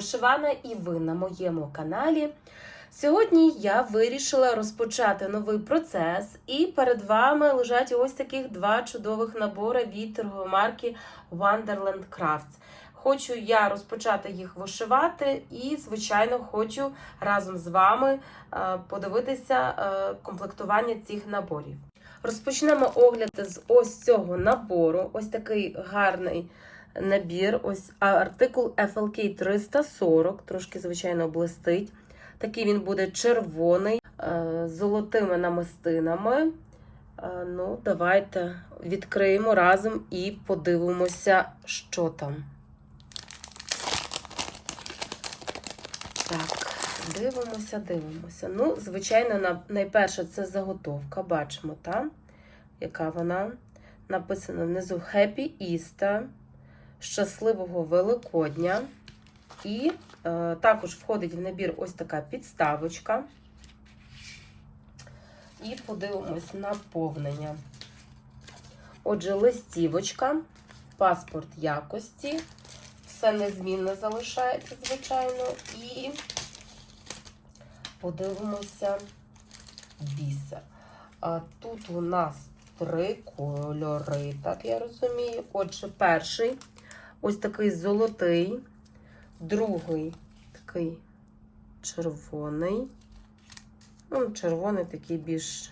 Вишивана і ви на моєму каналі. Сьогодні я вирішила розпочати новий процес, і перед вами лежать ось таких два чудових набори від торгової марки Wonderland Crafts. Хочу я розпочати їх вишивати, і, звичайно, хочу разом з вами е, подивитися е, комплектування цих наборів. Розпочнемо огляд з ось цього набору. Ось такий гарний набір. Ось артикул FLK 340, трошки, звичайно, блистить. Такий він буде червоний, е, з золотими намистинами. Е, Ну, давайте відкриємо разом і подивимося, що там. Так, дивимося, дивимося. Ну, звичайно, найперше це заготовка. Бачимо, там, яка вона. Написано внизу Happy Easter, щасливого Великодня. І е, також входить в набір ось така підставочка. І подивимось наповнення. Отже, листівочка, паспорт якості. Все незмінно залишається, звичайно. І подивимося бісер. Тут у нас три кольори, так я розумію. Отже, перший ось такий золотий, другий такий червоний. Ну, червоний такий більш.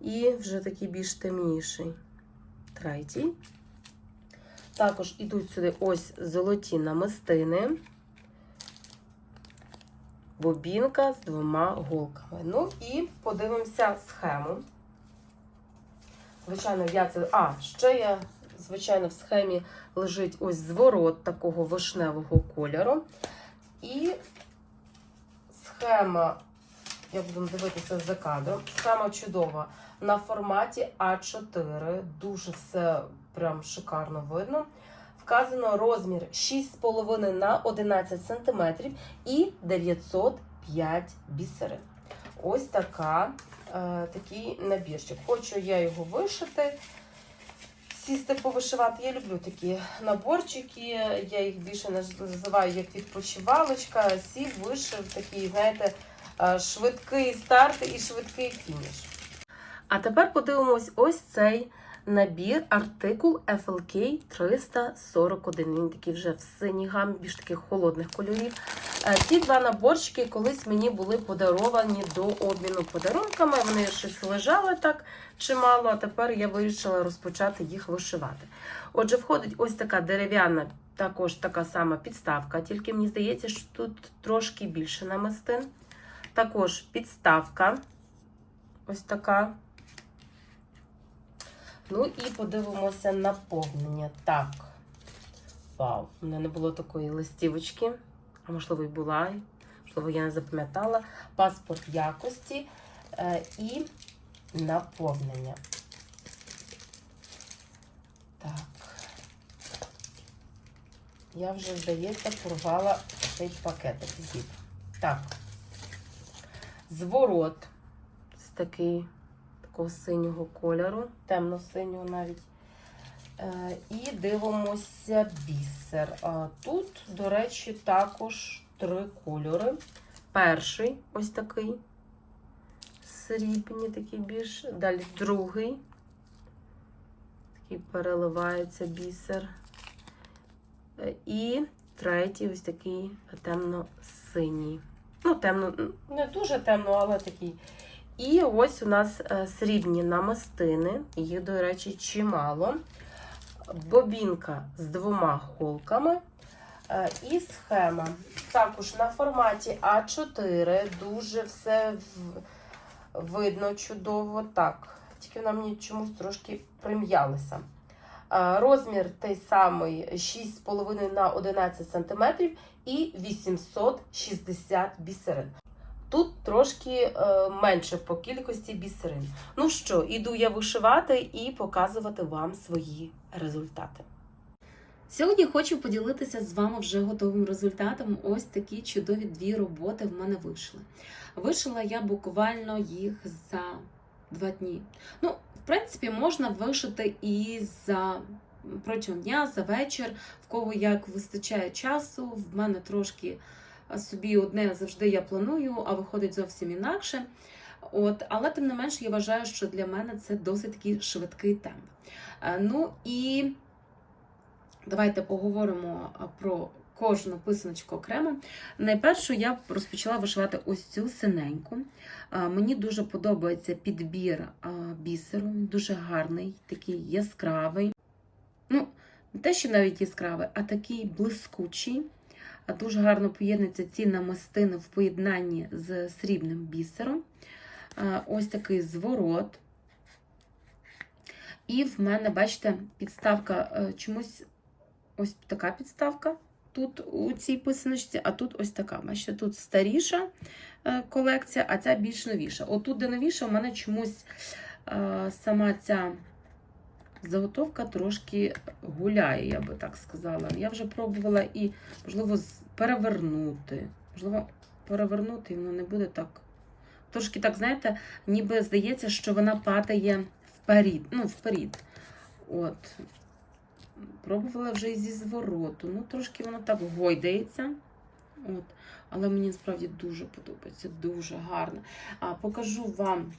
І вже такий більш темніший. Третій. Також ідуть сюди ось золоті намистини. Бобінка з двома голками. Ну і подивимося схему. Звичайно, я це. А, ще я, звичайно, в схемі лежить ось зворот такого вишневого кольору. І схема, я буду дивитися за кадром, схема чудова. На форматі А4. Дуже все прям шикарно видно. Вказано розмір 6,5 на 11 см і 905 бісерин. Ось така, е, такий набірчик. Хочу я його вишити, сісти повишивати. Я люблю такі наборчики, я їх більше називаю як відпочивалочка. Сів, вишив, такий, знаєте, е, швидкий старт і швидкий фініш. А тепер подивимось ось цей набір артикул FLK 341. Він такий вже в синій гамі, більш таких холодних кольорів. Е, Ці два наборчики колись мені були подаровані до обміну подарунками. Вони щось лежали так чимало, а тепер я вирішила розпочати їх вишивати. Отже, входить ось така дерев'яна, також така сама підставка, тільки мені здається, що тут трошки більше намистин. Також підставка. Ось така. Ну і подивимося наповнення. Так. Вау, у мене не було такої листівочки. Можливо, і була. Можливо, я не запам'ятала. Паспорт якості е, і наповнення. Так. Я вже, здається, порвала цей пакетик. Так. Зворот. Це такий такого синього кольору, темно-синього навіть. Е, І дивимося бісер. Тут, до речі, також три кольори. Перший ось такий срібні, такий більш. Далі другий. Такий переливається бісер. Е, І третій ось такий темно-синій. Ну, темно, не дуже темно, але такий. І ось у нас е, срібні намистини, їх, до речі, чимало. Бобінка з двома холками. Е, І схема. Також на форматі А4 дуже все видно чудово. Так, тільки вона мені чомусь трошки прим'ялася. Е, Розмір той самий 6,5 на 11 см і 860 бісерин. Тут трошки е, менше по кількості бісерин. Ну що, іду я вишивати і показувати вам свої результати. Сьогодні хочу поділитися з вами вже готовим результатом. Ось такі чудові дві роботи в мене вийшли. Вишила я буквально їх за два дні. Ну, в принципі, можна вишити і за протягом дня, за вечір, в кого як вистачає часу. В мене трошки собі одне завжди я планую, а виходить зовсім інакше. От, але тим не менш, я вважаю, що для мене це досить такий швидкий темп. Е, Ну і давайте поговоримо про кожну писаночку окремо. Найперше я розпочала вишивати ось цю синеньку. Мені дуже подобається підбір бісеру, дуже гарний, такий яскравий. Ну, не те, що навіть яскравий, а такий блискучий. Дуже гарно поєднуються ці намистини в поєднанні з срібним бісером. Ось такий зворот. І в мене, бачите, підставка е, чомусь ось така підставка тут у цій писаночці, а тут ось така. Бачите, тут старіша е, колекція, а ця більш новіша. Отут, де новіша, у мене чомусь е, сама ця заготовка трошки гуляє, я би так сказала. Я вже пробувала і, можливо, перевернути. Можливо, перевернути, і воно не буде так. Трошки так, знаєте, ніби здається, що вона падає вперед. Ну, вперед. От. Пробувала вже і зі звороту. Ну, трошки воно так гойдається. От. Але мені насправді дуже подобається, дуже гарно. А, покажу вам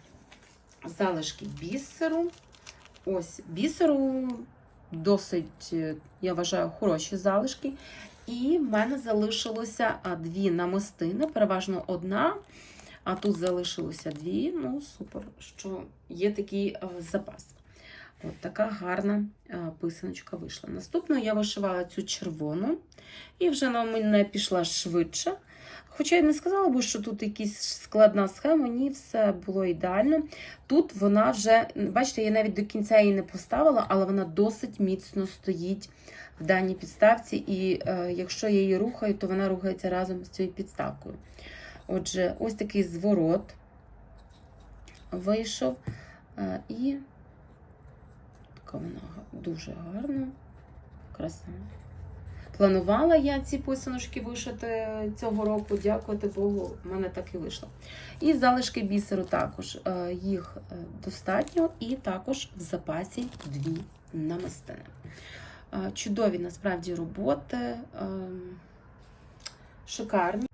залишки бісеру. Ось бісеру досить, е, я вважаю, хороші залишки. І в мене залишилося дві намистини, переважно одна. А тут залишилося дві. Ну, супер, що є такий е, запас. От така гарна е, писаночка вийшла. Наступно я вишивала цю червону, і вже вона в мене пішла швидше. Хоча я не сказала би, що тут якась складна схема, ні, все було ідеально. Тут вона вже, бачите, я навіть до кінця її не поставила, але вона досить міцно стоїть в даній підставці. І е, якщо я її рухаю, то вона рухається разом з цією підставкою. Отже, ось такий зворот вийшов. Е, і така вона дуже гарна, краса. Планувала я ці писаночки вишити цього року, дякувати Богу, в мене так і вийшло. І залишки бісеру також е, їх е, достатньо, і також в запасі дві намистини. Е, Чудові насправді роботи, е, шикарні.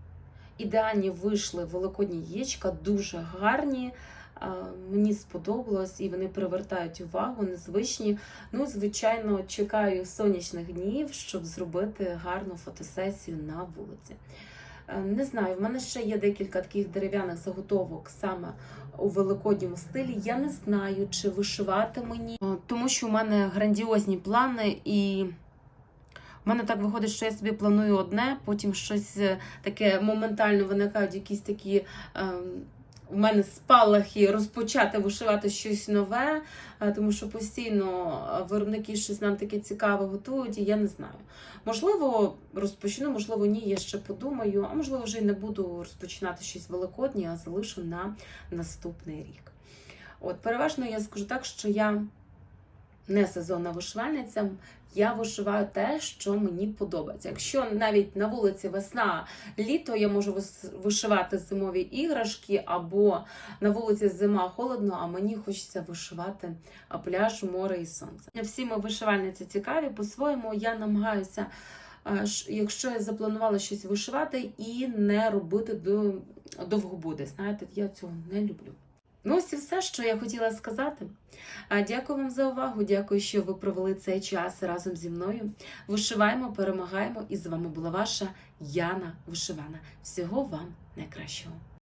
Ідеальні вийшли великодні яєчка, дуже гарні. Е, Мені сподобалось і вони привертають увагу, незвичні. Ну, звичайно, чекаю сонячних днів, щоб зробити гарну фотосесію на вулиці. Е, Не знаю, в мене ще є декілька таких дерев'яних заготовок саме у великодньому стилі. Я не знаю, чи вишивати мені, Е, тому що у мене грандіозні плани, і в мене так виходить, що я собі планую одне, потім щось е, таке моментально виникають якісь такі. ем, у мене спалахи розпочати вишивати щось нове, е, тому що постійно е, виробники щось нам таке цікаве готують, і я не знаю. Можливо, розпочну, можливо, ні, я ще подумаю, а можливо, вже й не буду розпочинати щось великоднє, а залишу на наступний рік. От, переважно я скажу так, що я не сезонна вишивальниця. Я вишиваю те, що мені подобається. Якщо навіть на вулиці весна, літо я можу вишивати зимові іграшки, або на вулиці зима холодно, а мені хочеться вишивати пляж, море і сонце. Всі ми вишивальниці цікаві. По-своєму я намагаюся, е, якщо я запланувала щось вишивати, і не робити до довгобуди. Знаєте, я цього не люблю. Ну, ось і все, що я хотіла сказати. Дякую вам за увагу. Дякую, що ви провели цей час разом зі мною. Вишиваємо, перемагаємо. І з вами була ваша Яна Вишивана. Всього вам найкращого.